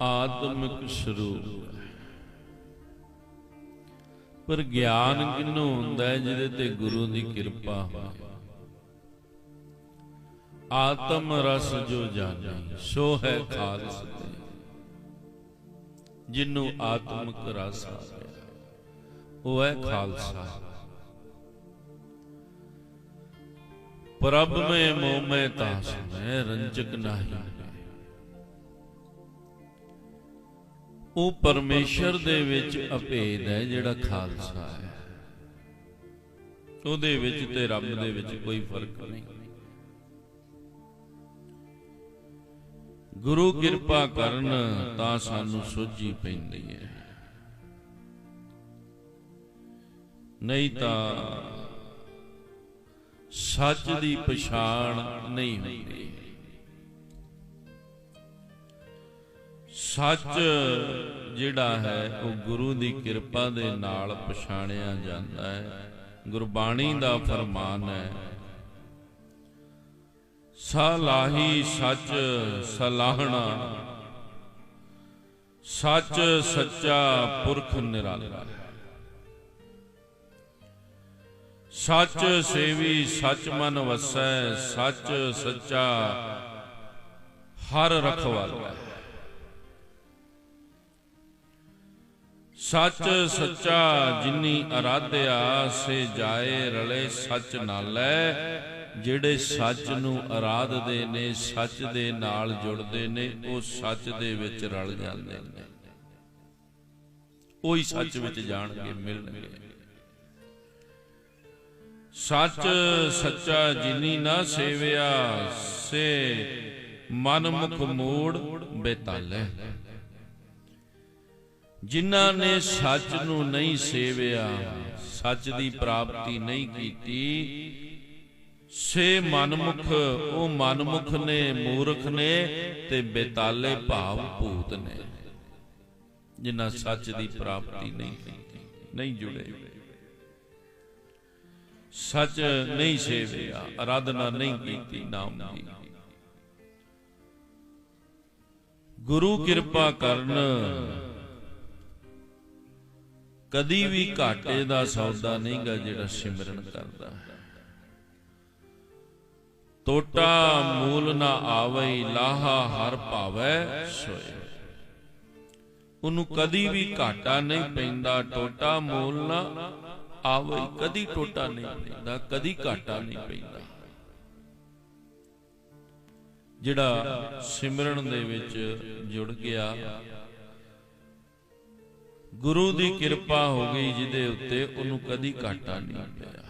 ਆਤਮਿਕ ਸਰੂਪ ਪਰ ਗਿਆਨ ਕਿਨੂੰ ਹੁੰਦਾ ਹੈ ਜਿਹਦੇ ਤੇ ਗੁਰੂ ਦੀ ਕਿਰਪਾ ਹੋਵੇ? ਆਤਮ ਰਸ ਜੋ ਜਾਣੇ, ਸੋ ਹੈ ਖਾਲਸ ਤੇ। ਜਿਹਨੂੰ ਆਤਮਿਕ ਰਸ ਆ ਉਹ ਹੈ ਖਾਲਸਾ। ਪ੍ਰਭ ਮੈਂ ਮੋਹ ਮੈਂ ਤਾਸ ਮੈਂ ਰੰਜਕ ਨਹੀਂ। ਉਹ ਪਰਮੇਸ਼ਰ ਦੇ ਵਿੱਚ ਅਭੇਦ ਹੈ ਜਿਹੜਾ ਖਾਲਸਾ ਹੈ। ਉਹਦੇ ਵਿੱਚ ਤੇ ਰੱਬ ਦੇ ਵਿੱਚ ਕੋਈ ਫ਼ਰਕ ਨਹੀਂ। ਗੁਰੂ ਕਿਰਪਾ ਕਰਨ ਤਾਂ ਸਾਨੂੰ ਸੋਝੀ ਪੈਂਦੀ ਹੈ। ਨਹੀਂ ਤਾਂ ਸੱਚ ਦੀ ਪਛਾਣ ਨਹੀਂ ਹੁੰਦੀ। ਸੱਚ ਜਿਹੜਾ ਹੈ, ਉਹ ਗੁਰੂ ਦੀ ਕਿਰਪਾ ਦੇ ਨਾਲ ਪਛਾਣਿਆ ਜਾਂਦਾ ਹੈ। ਗੁਰਬਾਣੀ ਦਾ ਫਰਮਾਨ ਹੈ, ਸਲਾਹੀ ਸੱਚ ਸਲਾਹਣਾ, ਸੱਚ ਸੱਚਾ ਪੁਰਖ ਨਿਰਾਲਾ। ਸੱਚ ਸੇਵੀ ਸੱਚ ਮਨ ਵਸੈ, ਸੱਚ ਸੱਚਾ ਹਰ ਰਖਵਾਲਾ ਸੱਚ ਸੱਚਾ ਜਿਨੀ ਅਰਾਧਿਆ, ਸੇ ਜਾਏ ਰਲੇ ਸੱਚ ਨਾਲੈ। ਜਿਹੜੇ ਸੱਚ ਨੂੰ ਅਰਾਧਦੇ ਨੇ, ਸੱਚ ਦੇ ਨਾਲ ਜੁੜਦੇ ਨੇ, ਉਹ ਸੱਚ ਦੇ ਵਿੱਚ ਰਲ ਜਾਂਦੇ ਨੇ। ਉਹੀ ਸੱਚ ਵਿੱਚ ਜਾਣਗੇ, ਮਿਲਣਗੇ। ਸੱਚ ਸੱਚਾ ਜਿਨੀ ਨਾ ਸੇਵਿਆ, ਸੇ ਮਨ ਮੁਖ ਮੂੜ ਬੇਤਾਲੇ। ਜਿਨ੍ਹਾਂ ਨੇ ਸੱਚ ਨੂੰ ਨਹੀਂ ਸੇਵਿਆ, ਸੱਚ ਦੀ ਪ੍ਰਾਪਤੀ ਨਹੀਂ ਕੀਤੀ, ਸੇ ਮਨਮੁਖ, ਉਹ ਮਨਮੁਖ ਨੇ, ਮੂਰਖ ਨੇ ਤੇ ਬੇਤਾਲੇ ਭਾਵ ਭੂਤ ਨੇ, ਜਿਨ੍ਹਾਂ ਸੱਚ ਦੀ ਪ੍ਰਾਪਤੀ ਨਹੀਂ ਕੀਤੀ, ਨਹੀਂ ਜੁੜੇ। ਸੱਚ ਨਹੀਂ ਸੇਵਿਆ, ਅਰਾਧਨਾ ਨਹੀਂ ਕੀਤੀ, ਨਾਮ ਦੀ ਗੁਰੂ ਕਿਰਪਾ ਕਰਨ ਕਦੀ ਵੀ ਘਾਟੇ ਦਾ ਸੌਦਾ ਨਹੀਂਗਾ ਜਿਹੜਾ ਸਿਮਰਨ ਕਰਦਾ। ਹੈ ਟੋਟਾ ਮੂਲ ਨਾ ਆਵਈ, ਲਾਹਾ ਹਰ ਭਾਵੈ ਸੋਏ। ਉਹਨੂੰ ਕਦੀ ਵੀ ਘਾਟਾ ਨਹੀਂ ਪੈਂਦਾ, ਟੋਟਾ ਮੂਲ ਨਾ ਆਵੇ ਕਦੀ ਟੋਟਾ ਨਹੀਂ ਪੈਂਦਾ, ਕਦੀ ਘਾਟਾ ਨਹੀਂ ਪੈਂਦਾ। ਜਿਹੜਾ ਸਿਮਰਨ ਦੇ ਵਿੱਚ ਜੁੜ ਗਿਆ ਗੁਰੂ ਦੀ ਕਿਰਪਾ ਹੋ ਗਈ ਜਿਹਦੇ ਉੱਤੇ ਉਹਨੂੰ ਕਦੀ ਘਾਟਾ ਨਹੀਂ ਪਿਆ।